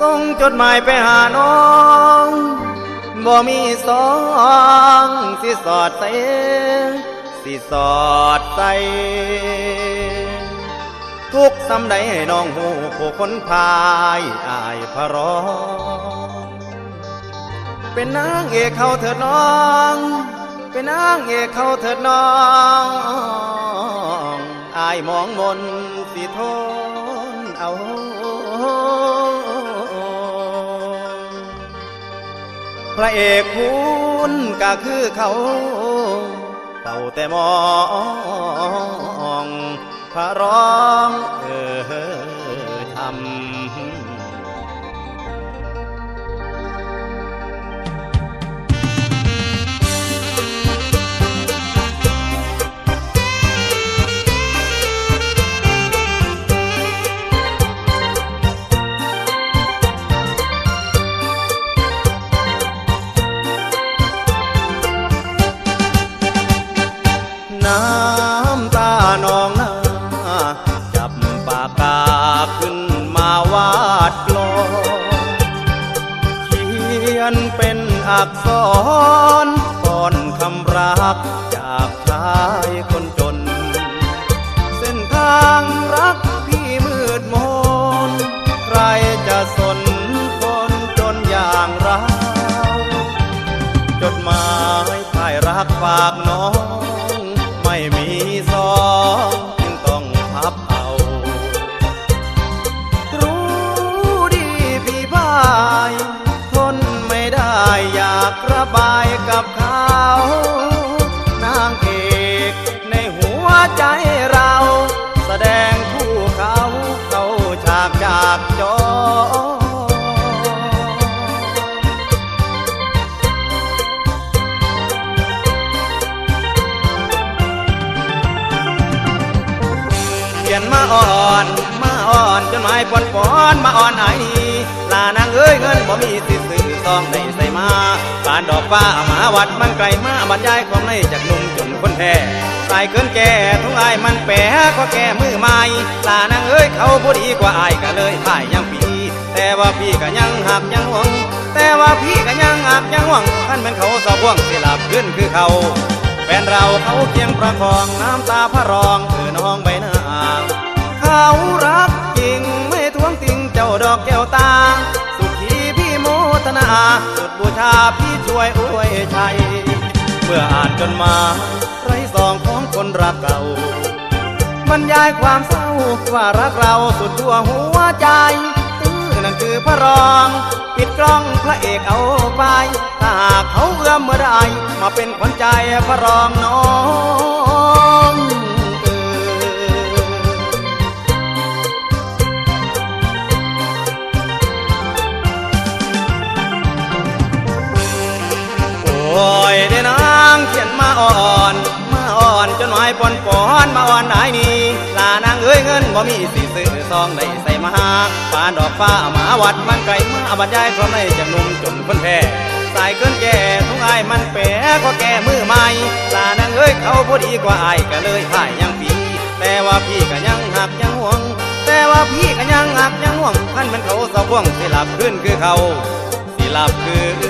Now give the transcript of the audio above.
ส่งจดหมายไปหาน้อง บ่มีสองสิสอดใส่สิสอดใส่ทุกสำใดให้น้องหูผู้คนพายอายพระรองเป็นนางเอกเขาเถิดน้อง เป็นนางเอกเขาเถิดน้องอายมองมนสิทนเอา ระเอกคุณก็คือเขาเป่าแต่มองพระร้องเออทำำตานองหน้า จับปากกาขึ้นมาวาดกลอนเขียนเป็นอักษรก่อนคำรักจากชายคนจน เส้นทางรักพี่มืดมน ใครจะสนคนจนอย่างเราจดหมายพ่ายรักฝากน้อง จากจอ เขียนมาอ่อน มาอ่อนจนหมายปอนปอนมาอ่อนไอลานางเอ้ยเงินบ่มีสิซื้อซองได้ใส่มาปานดอกฟ้าหมาวัดมันไกลมาบรรยายความในจากนุ่มจน แท้ตายเกินแก่ทุกอายมันแปรก็แก่มือใหม่ลานางเอ้ยเขาผู้ดีกว่าอายก็เลยพ่ายยังปีแต่ว่าพี่ก็ยังหักยังหวง แต่ว่าพี่ก็ยังหักยังหวงท่านเป็นเขาสาวห่วงสิหลับขึ้นคือเขาแฟนเราเขาเคียงประคองน้ำตาพระรองคือน้องใบหน้าเขารักจริงไม่ทวงติงเจ้าดอกแก้วตา สุขีพี่โมทนาสุดบูชาพี่ช่วยอวยชัยเมื่ออ่านจนมา คนรักเก่าบรรยายความเศร้าว่ารักเราสุดทั่วหัวใจตื้อนั่นคือพระรอง ปิดกล้องพระเอกเอาไปถ้าหากเขาเอื้อมเมื่อใดมาเป็นขวัญใจพระรองน้อง บ่มีสิซื้อซองได้ใส่มาปาดอกฟ้าหมาวัดมันไกลมาบรรยายความในจากหนุ่มจนคนแพ้สายเกินแก่ทุกอายมันแปรก็แก่มือใหม่ลานางเอ้ยเขาผู้ดีกว่าอายก็เลยพ่ายยังปีแต่ว่าพี่ก็ยังหักยังห่วง แต่ว่าพี่ก็ยังหักยังห่วงท่านมันเขาสะพ่วงสิหลับขึ้นคือเขาสิหลับคือคืน